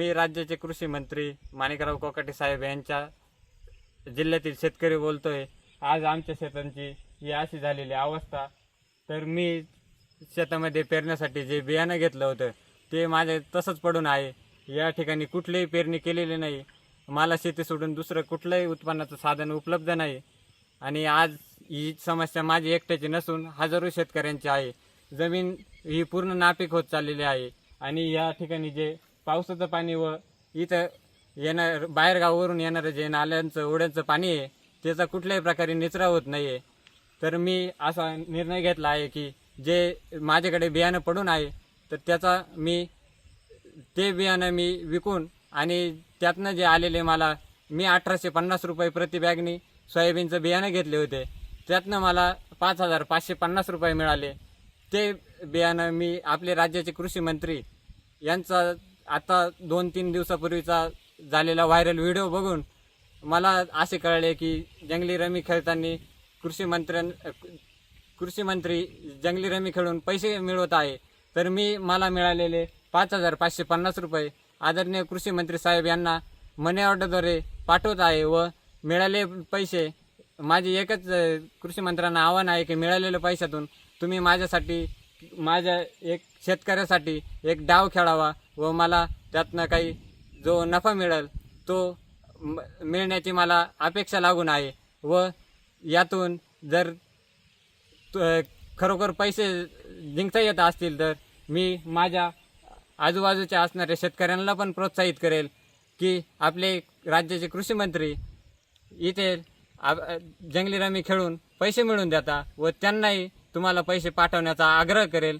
मी राज्याचे कृषी मंत्री माणिकराव कोकाटे साहेब यांच्या जिल्ह्यातील शेतकरी बोलतोय. आज आमच्या शेतांची ही अशी झालेली अवस्था. तर मी शेतामध्ये पेरण्यासाठी जे बियाणं घेतलं होतं ते माझे तसंच पडून आहे. या ठिकाणी कुठलीही पेरणी केलेली नाही. मला शेती सोडून दुसरं कुठलंही उत्पन्नाचं साधन उपलब्ध नाही. आणि आज ही समस्या माझी एकट्याची नसून हजारो शेतकऱ्यांची आहे. जमीन ही पूर्ण नापीक होत चाललेली आहे. आणि या ठिकाणी जे पावसाचं पाणी व इथं येणार बाहेरगावावरून येणारं जे नाल्यांचं ओढ्यांचं पाणी आहे त्याचा कुठल्याही प्रकारे निचरा होत नाही आहे तर मी असा निर्णय घेतला आहे की जे माझ्याकडे बियाणं पडून आहे तर त्याचा मी ते बियाणं मी विकून आणि त्यातनं जे आलेले मला मी अठराशे पन्नास रुपये प्रति बॅगनी सोयाबीनचं बियाणं घेतले होते. त्यातनं मला पाच हजार पाचशे पन्नास रुपये मिळाले. ते बियाणं मी आपले राज्याचे कृषी मंत्री यांचा आता दोन तीन दिवसापूर्वीचा झालेला व्हायरल व्हिडिओ बघून मला असे कळले की जंगली रमी खेळताना कृषी मंत्र्यां कृषी मंत्री जंगली रमी खेळून पैसे मिळवत आहे. तर मी मला मिळालेले पाच हजार पाचशे पन्नास रुपये आदरणीय कृषी मंत्री साहेब यांना मनी ऑर्डरद्वारे पाठवत आहे व मिळाले पैसे. माझी एकच कृषी मंत्र्यांना आव्हान आहे की मिळालेल्या पैशातून तुम्ही माझ्यासाठी माझ्या एक शेतकऱ्यासाठी एक डाव खेळावा व मला त्यातनं काही जो नफा मिळेल तो म- मिळण्याची मला अपेक्षा लागून आहे. व यातून जर त- खरोखर पैसे जिंकता येत असतील तर मी माझ्या आजूबाजूच्या असणाऱ्या शेतकऱ्यांना पण प्रोत्साहित करेल की आपले राज्याचे कृषी मंत्री इथे जंगली रमी खेळून पैसे मिळवून देता व त्यांनाही तुम्हाला पैसे पाठवण्याचा आग्रह करेल.